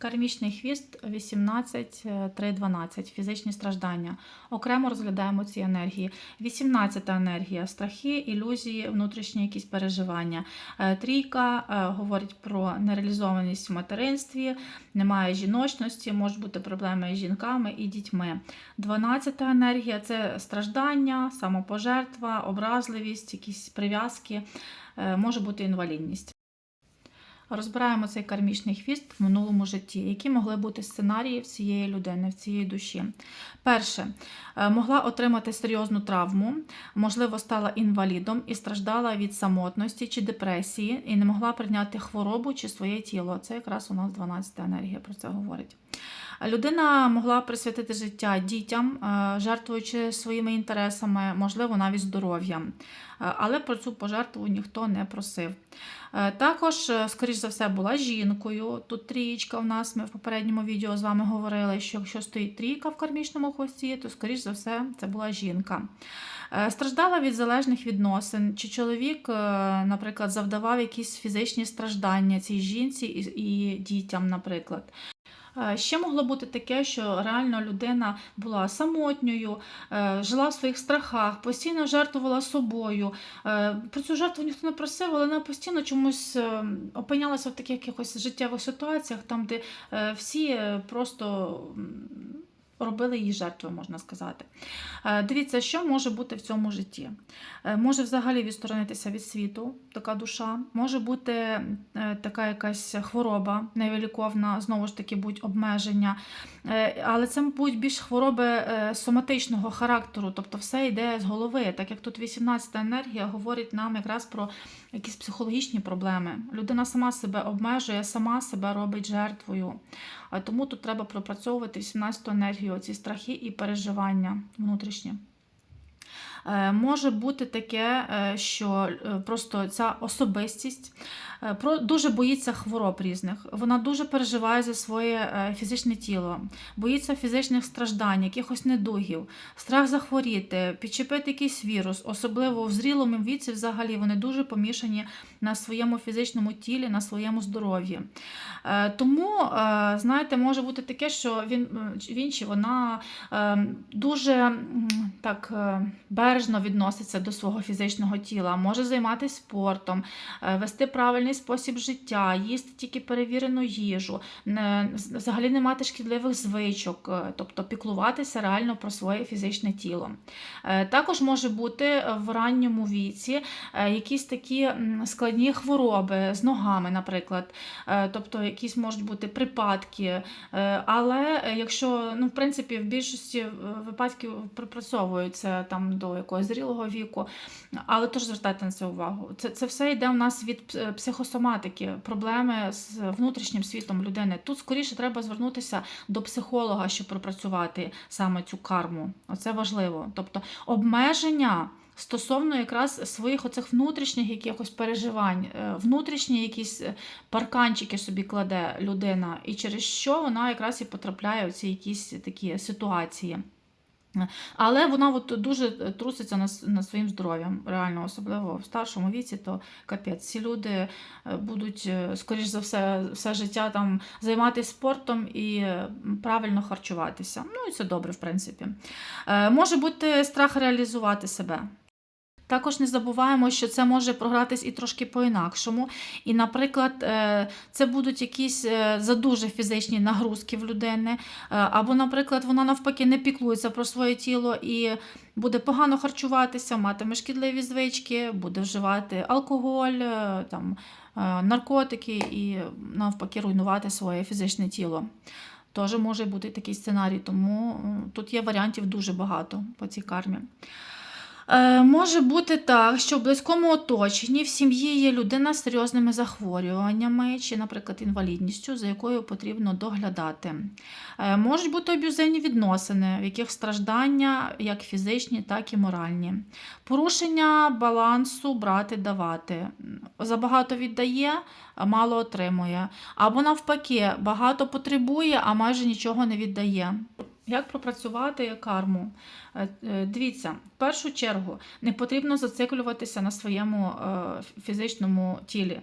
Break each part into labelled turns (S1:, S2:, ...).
S1: Кармічний хвіст 18, 3, 12, фізичні страждання. Окремо розглядаємо ці енергії. 18 енергія, страхи, ілюзії, внутрішні якісь переживання. Е, Трійка е, говорить про нереалізованість в материнстві, немає жіночності, можуть бути проблеми з жінками і дітьми. 12 енергія це страждання, самопожертва, образливість, якісь прив'язки, е, може бути інвалідність. Розбираємо цей кармічний хвіст в минулому житті, які могли бути сценарії в цієї людини, в цієї душі. Перше, е, могла отримати серйозну травму, можливо, стала інвалідом і страждала від самотності чи депресії, і не могла прийняти хворобу чи своє тіло. Це якраз у нас 12 енергія про це говорить. Людина могла присвятити життя дітям, е, жертвуючи своїми інтересами, можливо, навіть здоров'ям. Е, Але про цю пожертву ніхто не просив. Е, Також, скоріш за все, була жінкою. Тут трієчка в нас. Ми в попередньому відео з вами говорили, що якщо стоїть трійка в кармічному хвості, то, скоріш за все, це була жінка. Страждала від залежних відносин, чи чоловік, наприклад, завдавав якісь фізичні страждання цій жінці і дітям, наприклад. Е, Ще могло бути таке, що реально людина була самотньою, е, жила в своїх страхах, постійно жертвувала собою. Е, Про цю жертву ніхто не просив, але вона постійно чомусь опинялася в таких якихось життєвих ситуаціях, там, де всі просто робили її жертвою, можна сказати. Е, Дивіться, що може бути в цьому житті. Е, Може взагалі відсторонитися від світу така душа, може бути е, така якась хвороба невиліковна, знову ж таки, будуть обмеження. Але це будуть більш хвороби соматичного характеру, тобто все йде з голови. Так як тут 18 енергія говорить нам якраз про якісь психологічні проблеми. Людина сама себе обмежує, сама себе робить жертвою. Тому тут треба пропрацьовувати 18 енергію, ці страхи і переживання внутрішні. Е, Може бути таке, е, що е, просто ця особистість дуже боїться хвороб різних. Вона дуже переживає за своє фізичне тіло, боїться фізичних страждань, якихось недугів, страх захворіти, підчепити якийсь вірус, особливо в зрілому віці, взагалі вони дуже помішані на своєму фізичному тілі, на своєму здоров'ї. Тому, знаєте, може бути таке, що він, він чи вона е, дуже так е, бережно відноситься до свого фізичного тіла, може займатися спортом, е, вести правильний спосіб життя, їсти тільки перевірену їжу, взагалі не мати шкідливих звичок, е, тобто піклуватися реально про своє фізичне тіло. Е, Також може бути в ранньому віці якісь такі складні хвороби з ногами, наприклад. Тобто якісь можуть бути припадки. Але якщо, ну, в принципі, в більшості випадків припрацьовуються там до якогось зрілого віку, але теж звертайте на це увагу. Це, це все йде у нас від психосоматики, проблеми з внутрішнім світом людини. Тут скоріше треба звернутися до психолога, щоб пропрацювати саме цю карму. Оце важливо. Тобто обмеження. Стосовно якраз своїх оцих внутрішніх якихось переживань, е, внутрішні якісь е, парканчики собі кладе людина, і через що вона якраз і потрапляє в ці якісь такі ситуації. Але вона от дуже труситься на своїм здоров'ям, реально, особливо в старшому віці, то капець. Ці люди е, будуть, е, скоріш за все, все життя там займатися спортом і е, правильно харчуватися. Ну і це добре, в принципі. Е, Може бути страх реалізувати себе. Також не забуваємо, що це може програтись і трошки по-інакшому. І, наприклад, е, це будуть якісь е, задуже фізичні нагрузки в людини, е, або, наприклад, вона навпаки не піклується про своє тіло і буде погано харчуватися, матиме шкідливі звички, буде вживати алкоголь, там, наркотики і навпаки руйнувати своє фізичне тіло. Теж може бути такий сценарій, тому тут є варіантів дуже багато по цій кармі. Е, Може бути так, що в близькому оточенні в сім'ї є людина з серйозними захворюваннями чи, наприклад, інвалідністю, за якою потрібно доглядати. Е, Можуть бути аб'юзивні відносини, в яких страждання як фізичні, так і моральні. Порушення балансу брати давати. Забагато віддає, а мало отримує. Або навпаки, багато потребує, а майже нічого не віддає. Як пропрацювати карму? Е, е, Дивіться, в першу чергу не потрібно зациклюватися на своєму е, фізичному тілі.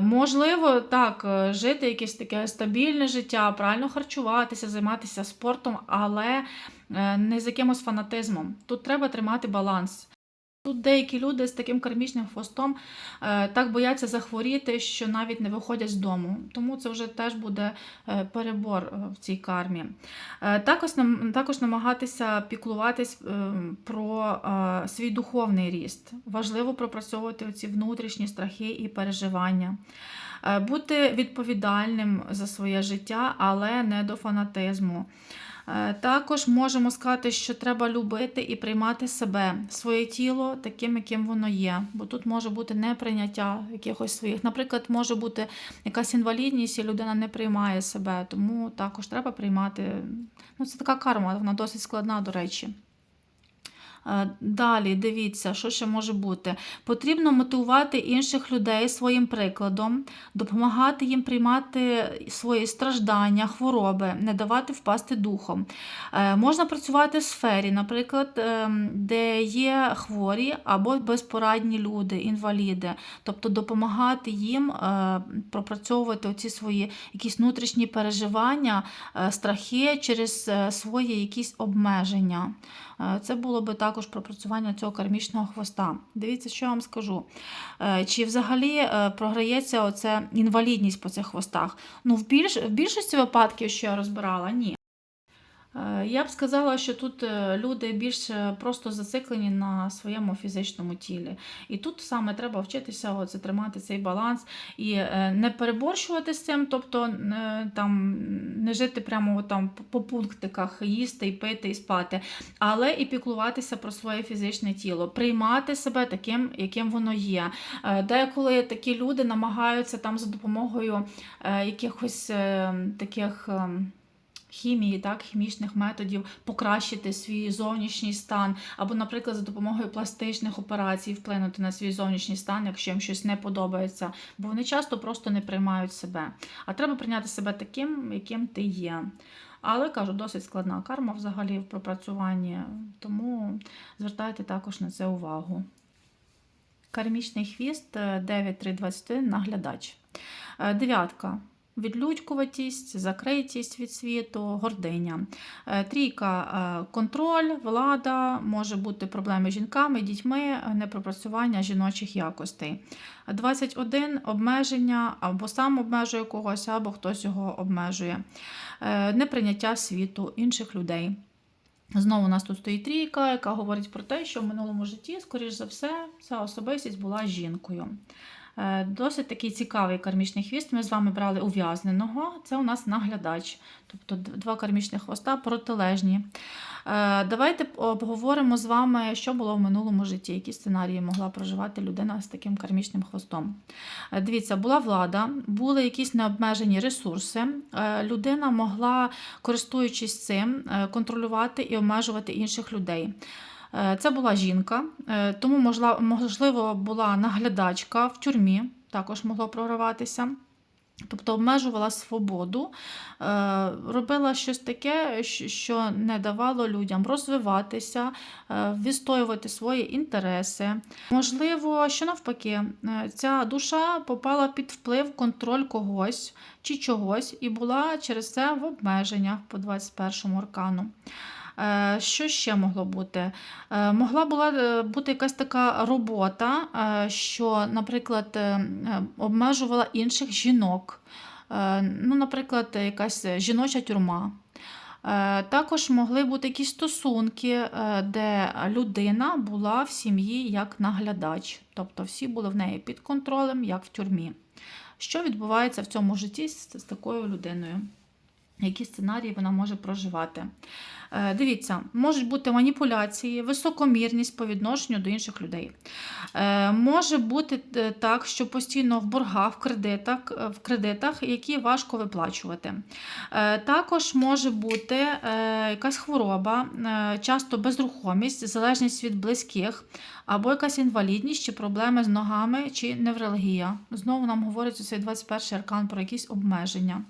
S1: Можливо, так, жити якесь таке стабільне життя, правильно харчуватися, займатися спортом, але не з якимось фанатизмом. Тут треба тримати баланс. Тут деякі люди з таким кармічним хвостом е, так бояться захворіти, що навіть не виходять з дому. Тому це вже теж буде е, перебор е, в цій кармі. Також, також намагатися піклуватись про свій духовний ріст. Важливо пропрацьовувати ці внутрішні страхи і переживання. Бути відповідальним за своє життя, але не до фанатизму. Е, Також можемо сказати, що треба любити і приймати себе, своє тіло таким, яким воно є. Бо тут може бути неприйняття якихось своїх. Наприклад, може бути якась інвалідність, і людина не приймає себе. Тому також треба приймати. Ну, це така карма, вона досить складна, до речі. Е, Далі дивіться, що ще може бути. Потрібно мотивувати інших людей своїм прикладом, допомагати їм приймати свої страждання, хвороби, не давати впасти духом. Е, Можна працювати в сфері, наприклад, ем, де є хворі або безпорадні люди, інваліди, тобто допомагати їм е, пропрацьовувати оці свої якісь внутрішні переживання, страхи через свої якісь обмеження. Е, Це було би також пропрацювання цього кармічного хвоста. Дивіться, що я вам скажу. Е, Чи взагалі е, програється оце інвалідність по цих хвостах? Ну, в більшості випадків, що я розбирала, ні. Е, Я б сказала, що тут е, люди більш просто зациклені на своєму фізичному тілі. І тут саме треба вчитися оце, тримати цей баланс і е, не переборщувати з цим, тобто там, не жити прямо там по пунктиках, їсти пити і спати, але і піклуватися про своє фізичне тіло, приймати себе таким, яким воно є. Деколи такі люди намагаються там за допомогою якихось е, таких. Е, хімії, так, хімічних методів покращити свій зовнішній стан, або, наприклад, за допомогою пластичних операцій вплинути на свій зовнішній стан, якщо їм щось не подобається, бо вони часто просто не приймають себе. А треба прийняти себе таким, яким ти є. Але кажу, досить складна карма взагалі в пропрацюванні, тому звертайте також на це увагу. Кармічний хвіст е, 9321 наглядач. Е, Дев'ятка. Відлюдькуватість, закритість від світу, гординя. Е, Трійка е, контроль, влада, може бути проблеми з жінками, дітьми, непропрацювання жіночих якостей. 21 обмеження або сам обмежує когось, або хтось його обмежує. Е, Неприйняття світу інших людей. Знову у нас тут стоїть трійка, яка говорить про те, що в минулому житті, скоріш за все, ця особистість була жінкою. Е, Досить такий цікавий кармічний хвіст. Ми з вами брали ув'язненого. Це у нас наглядач, тобто два кармічних хвоста протилежні. Е, Давайте обговоримо з вами, що було в минулому житті, які сценарії могла проживати людина з таким кармічним хвостом. Е, Дивіться, була влада, були якісь необмежені ресурси. Людина могла, користуючись цим, контролювати і обмежувати інших людей. Е, Це була жінка, е, тому можливо була наглядачка в тюрмі, також могло прориватися. Тобто обмежувала свободу, е, робила щось таке, що не давало людям розвиватися, відстоювати свої інтереси. Можливо, що навпаки, ця душа попала під вплив контроль когось чи чогось і була через це в обмеженнях по 21 му аркану. Е, Що ще могло бути? Е, Могла була е, бути якась така робота, що, наприклад, обмежувала інших жінок. Ну, наприклад, якась жіноча тюрма. Також могли бути якісь стосунки, де людина була в сім'ї як наглядач, тобто всі були в неї під контролем, як в тюрмі. Що відбувається в цьому житті з такою людиною? Які сценарії вона може проживати? Е, Дивіться, можуть бути маніпуляції, високомірність по відношенню до інших людей. Е, Може бути е, так, що постійно в боргах, в кредитах, в кредитах, які важко виплачувати. Також може бути якась хвороба, часто безрухомість, залежність від близьких, або якась інвалідність чи проблеми з ногами, чи невралгія. Знову нам говорить цей 21 аркан про якісь обмеження.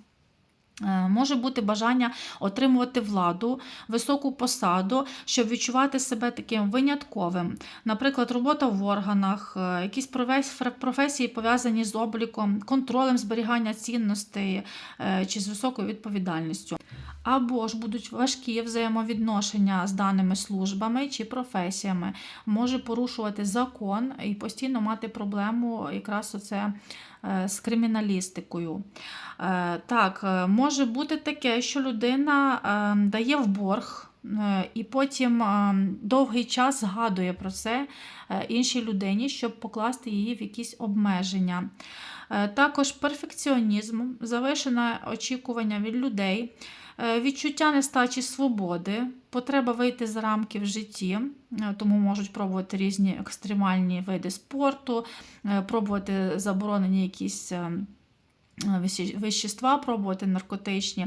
S1: Е, Може бути бажання отримувати владу, високу посаду, щоб відчувати себе таким винятковим. Наприклад, робота в органах, е, якісь професії пов'язані з обліком, контролем зберігання цінностей е, чи з високою відповідальністю. Або ж будуть важкі взаємовідношення з даними службами чи професіями, може порушувати закон і постійно мати проблему якраз оце з криміналістикою. Е, Так, е, може бути таке, що людина е, дає в борг. е, І потім е, довгий час згадує про це е, іншій людині, щоб покласти її в якісь обмеження. Е, Також перфекціонізм, завишене очікування від людей, е, відчуття нестачі свободи, потреба вийти з рамки в житті, е, тому можуть пробувати різні екстремальні види спорту, е, пробувати заборонені якісь. Е, Вещества пробувати наркотичні.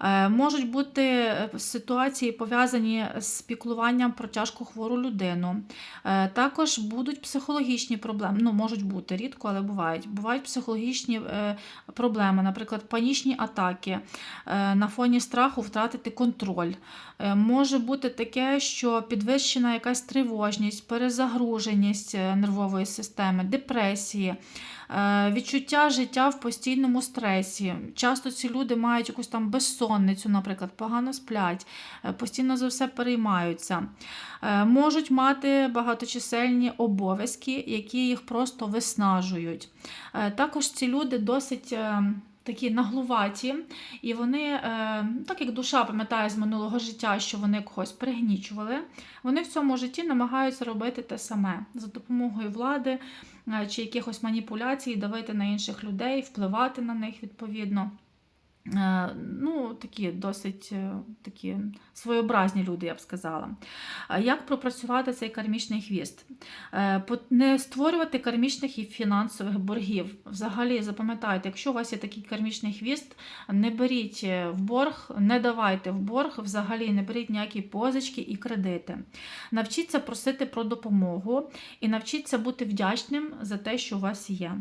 S1: Е, Можуть бути е, ситуації пов'язані з піклуванням про тяжко хвору людину. Також будуть психологічні проблеми. Ну, можуть бути рідко, але бувають. Бувають психологічні проблеми, наприклад, панічні атаки на фоні страху втратити контроль. Може бути таке, що підвищена якась тривожність, перезагруженість нервової системи, депресії. Відчуття життя в постійному стресі. Часто ці люди мають якусь там безсонницю, наприклад, погано сплять, е, постійно за все переймаються. Е, Можуть мати багаточисельні обов'язки, які їх просто виснажують. Е, Також ці люди досить. Такі наглуваті, і вони, е, так як душа пам'ятає з минулого життя, що вони когось пригнічували, вони в цьому житті намагаються робити те саме за допомогою влади е, чи якихось маніпуляцій, давити на інших людей, впливати на них відповідно. Е, Ну, такі досить е, такі своєобразні люди, я б сказала. Як пропрацювати цей кармічний хвіст? Е, Не створювати кармічних і фінансових боргів. Взагалі, запам'ятайте, якщо у вас є такий кармічний хвіст, не беріть в борг, не давайте в борг, взагалі не беріть ніякі позички і кредити. Навчіться просити про допомогу і навчіться бути вдячним за те, що у вас є.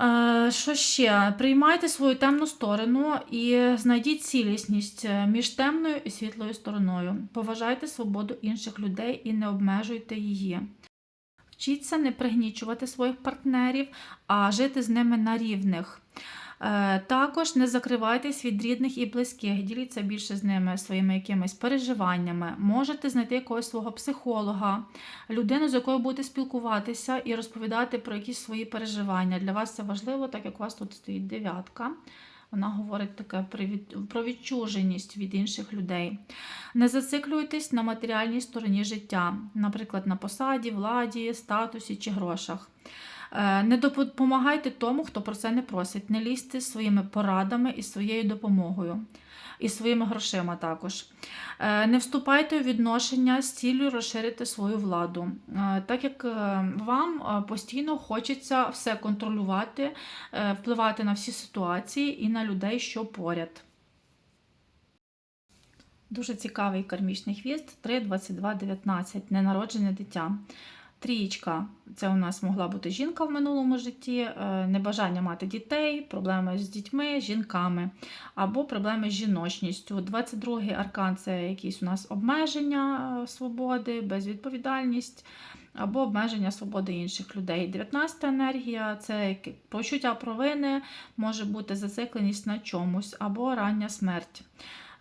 S1: Е, Що ще? Приймайте свою темну сторону і знайдіть цілісність е, між темною і світлою стороною. Поважайте свободу інших людей і не обмежуйте її. Вчіться не пригнічувати своїх партнерів, а жити з ними на рівних. Е, Також не закривайтесь від рідних і близьких, діліться більше з ними своїми якимись переживаннями. Можете знайти якогось свого психолога, людину, з якою будете спілкуватися і розповідати про якісь свої переживання. Для вас це важливо, так як у вас тут стоїть дев'ятка. Вона говорить таке про відчуженість від інших людей. Не зациклюйтесь на матеріальній стороні життя, наприклад, на посаді, владі, статусі чи грошах. Е, Не допомагайте тому, хто про це не просить. Не лізьте своїми порадами і своєю допомогою, і своїми грошима також. Е, Не вступайте у відношення з цілею розширити свою владу, Е, так як вам постійно хочеться все контролювати, впливати на всі ситуації і на людей, що поряд. Дуже цікавий кармічний хвіст 3, 22, 19, ненароджене дитя. Трієчка це у нас могла бути жінка в минулому житті, е, небажання мати дітей, проблеми з дітьми, жінками або проблеми з жіночністю. 22-й аркан це якісь у нас обмеження е, свободи, безвідповідальність або обмеження свободи інших людей. 19-та енергія це почуття провини, може бути зацикленість на чомусь, або рання смерть.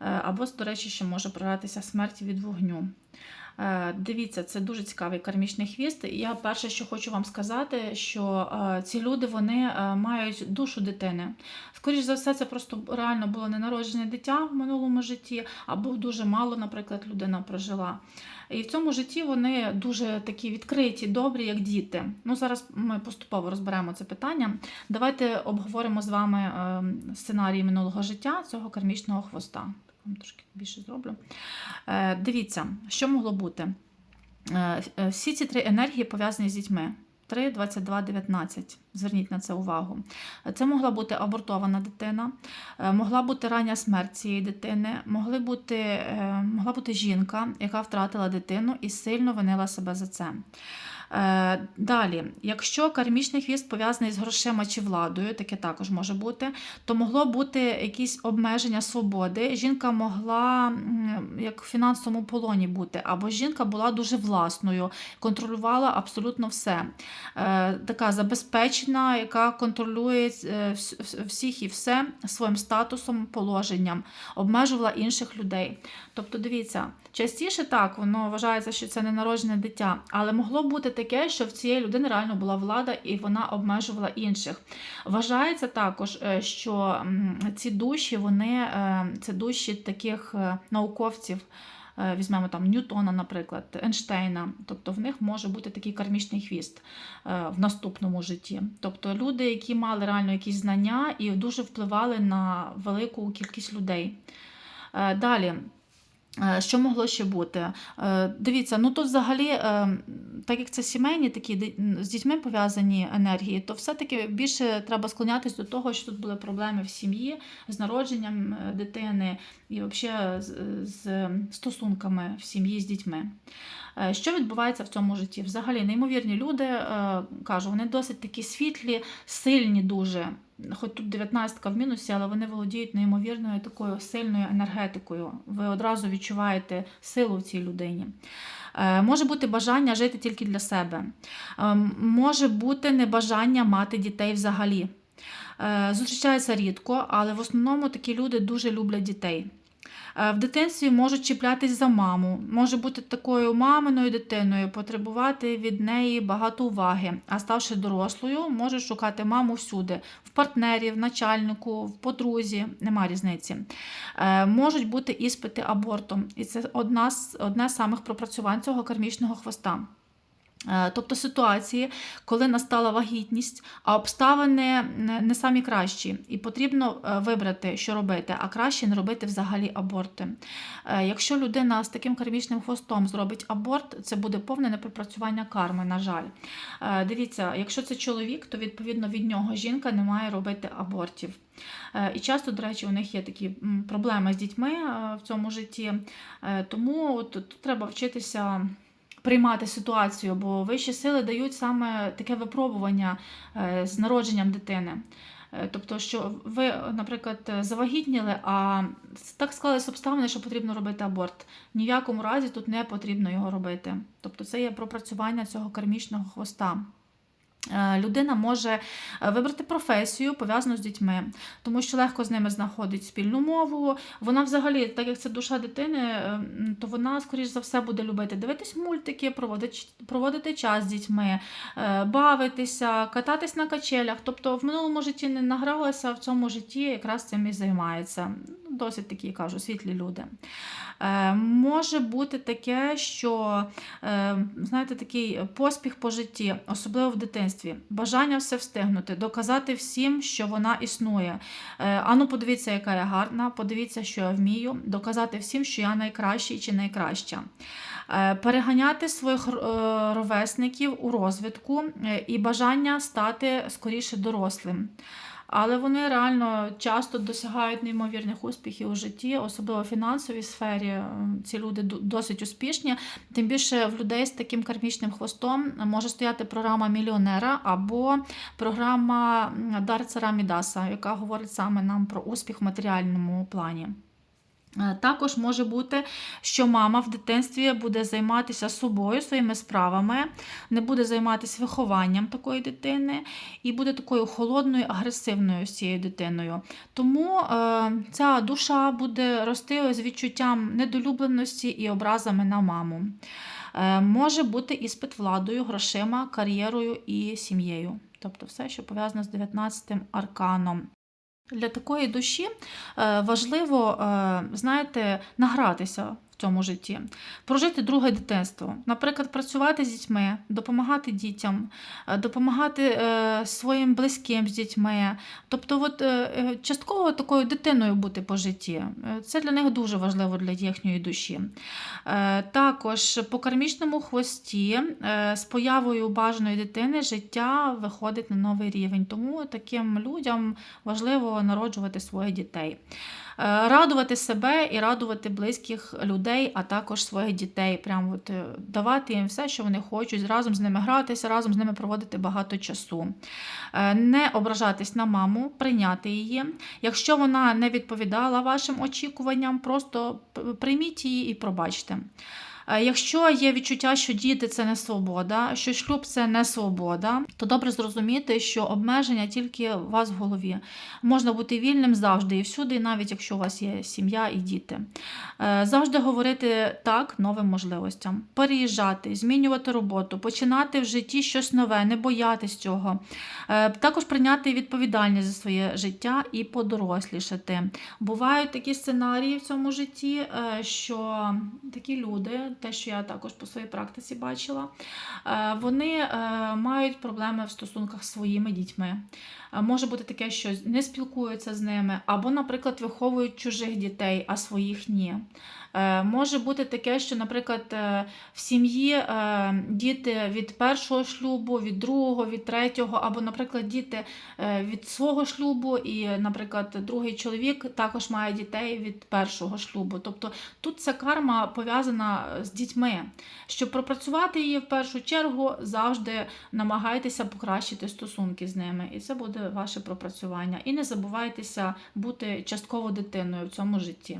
S1: Е, Або, до речі, ще може програтися смерть від вогню. Е, Дивіться, це дуже цікавий кармічний хвіст. Я перше, що хочу вам сказати, що е, ці люди вони мають душу дитини. Скоріше за все, це просто реально було ненароджене дитя в минулому житті, або дуже мало, наприклад, людина прожила. І в цьому житті вони дуже такі відкриті, добрі, як діти. Ну, зараз ми поступово розберемо це питання. Давайте обговоримо з вами е, сценарій минулого життя цього кармічного хвоста. Вам трошки більше зроблю. Е, Дивіться, що могло бути. Е, е, Всі ці три енергії пов'язані з дітьми. 3, 22, 19. Зверніть на це увагу. Це могла бути абортована дитина, могла бути рання смерть цієї дитини, могли бути, могла бути жінка, яка втратила дитину і сильно винила себе за це. Е, Далі, якщо кармічний хвіст пов'язаний з грошима чи владою, таке також може бути, то могло бути якісь обмеження свободи. Жінка могла як в фінансовому полоні бути, або жінка була дуже власною, контролювала абсолютно все. Е, Така забезпечена, яка контролює е, вс- вс- всіх і все своїм статусом, положенням, обмежувала інших людей. Тобто, дивіться, частіше так воно вважається, що це ненароджене дитя, але могло бути таке, що в цієї людини реально була влада і вона обмежувала інших. Вважається також, е, що ці душі, вони е, це душі таких е, науковців. Візьмемо там Ньютона, наприклад, Ейнштейна. Тобто в них може бути такий кармічний хвіст в наступному житті. Тобто люди, які мали реально якісь знання і дуже впливали на велику кількість людей. Далі. Е, Що могло ще бути? Е, Дивіться, ну тут взагалі, е, так як це сімейні такі з дітьми пов'язані енергії, то все-таки більше треба склонятись до того, що тут були проблеми в сім'ї з народженням дитини і взагалі з, стосунками в сім'ї з дітьми. Е, Що відбувається в цьому житті? Взагалі, неймовірні люди, е, кажу, вони досить такі світлі, сильні дуже. Хоч тут 19 в мінусі, але вони володіють неймовірною такою сильною енергетикою. Ви одразу відчуваєте силу в цій людині. Е, Може бути бажання жити тільки для себе. Може бути небажання мати дітей взагалі. Зустрічається рідко, але в основному такі люди дуже люблять дітей. Е, В дитинстві можуть чіплятись за маму, може бути такою маминою дитиною, потребувати від неї багато уваги, а ставши дорослою, можуть шукати маму всюди: в партнері, в начальнику, в подрузі, нема різниці. Е, Можуть бути іспити абортом, і це одна з одне з самих пропрацювань цього кармічного хвоста. Е, Тобто ситуації, коли настала вагітність, а обставини не самі кращі, і потрібно е, вибрати, що робити, а краще не робити взагалі аборти. Е, Якщо людина з таким кармічним хвостом зробить аборт, це буде повне непропрацювання карми, на жаль. Дивіться, якщо це чоловік, то відповідно від нього жінка не має робити абортів. І часто, до речі, у них є такі проблеми з дітьми в цьому житті. Тому тут треба вчитися приймати ситуацію, бо вищі сили дають саме таке випробування е, з народженням дитини. Е, Тобто, що ви, наприклад, завагітніли, а так склались обставини, що потрібно робити аборт. Ні в якому разі тут не потрібно його робити. Тобто, це є пропрацювання цього кармічного хвоста. Е, Людина може е, вибрати професію пов'язану з дітьми, тому що легко з ними знаходить спільну мову. Вона взагалі, так як це душа дитини, е, то вона, скоріш за все, буде любити дивитись мультики, проводити, проводити час з дітьми, бавитися, кататись на качелях. Тобто в минулому житті не награлася, в цьому житті якраз цим і займається. Досить такі, кажу, світлі люди. Е, Може бути таке, що е, знаєте, такий поспіх по житті, особливо в дитинстві, бажання все встигнути, доказати всім, що вона існує. Е, Ану, подивіться, яка я гарна, подивіться, що я вмію, доказати всім, що я найкращий чи найкраща. Е, Переганяти своїх е, ровесників у розвитку е, і бажання стати скоріше дорослим. Але вони реально часто досягають неймовірних успіхів у житті, особливо в фінансовій сфері. Ці люди досить успішні. Тим більше в людей з таким кармічним хвостом може стояти програма мільйонера або програма Дарцера Мідаса, яка говорить саме нам про успіх в матеріальному плані. Е, Також може бути, що мама в дитинстві буде займатися собою, своїми справами, не буде займатися вихованням такої дитини і буде такою холодною, агресивною з цією дитиною. Тому е, ця душа буде рости з відчуттям недолюбленості і образами на маму. Е, може бути іспит владою, грошима, кар'єрою і сім'єю. Тобто все, що пов'язано з 19-м арканом. Для такої душі е, важливо, е, знаєте, награтися в цьому житті, прожити друге дитинство, наприклад, працювати з дітьми, допомагати дітям, е, допомагати е, своїм близьким з дітьми. Тобто, от, е, частково такою дитиною бути по житті. Це для них дуже важливо для їхньої душі. Також по кармічному хвості з появою бажаної дитини життя виходить на новий рівень. Тому таким людям важливо народжувати своїх дітей. Е, Радувати себе і радувати близьких людей. а також своїх дітей. Прям от е, давати їм все, що вони хочуть, разом з ними гратися, разом з ними проводити багато часу. Е, Не ображатись на маму, прийняти її. Якщо вона не відповідала вашим очікуванням, просто прийміть її і пробачте. Е, Якщо є відчуття, що діти це не свобода, що шлюб це не свобода, то добре зрозуміти, що обмеження тільки у вас в голові. Можна бути вільним завжди і всюди, навіть якщо у вас є сім'я і діти. Е, Завжди говорити так новим можливостям, переїжджати, змінювати роботу, починати в житті щось нове, не боятись цього. Е, Також прийняти відповідальність за своє життя і подорослішати. Бувають такі сценарії в цьому житті, що такі люди, те, що я також по своїй практиці бачила, е, вони е, мають проблеми в стосунках з своїми дітьми. Е, Може бути таке, що не спілкуються з ними, або, наприклад, виховують чужих дітей, а своїх ні. Може бути таке, що, наприклад, в сім'ї діти від першого шлюбу, від другого, від третього, або, наприклад, діти від свого шлюбу, і, наприклад, другий чоловік також має дітей від першого шлюбу. Тобто тут ця карма пов'язана з дітьми. Щоб пропрацювати її в першу чергу, завжди намагайтеся покращити стосунки з ними, і це буде ваше пропрацювання. І не забувайтеся бути частково дитиною в цьому житті.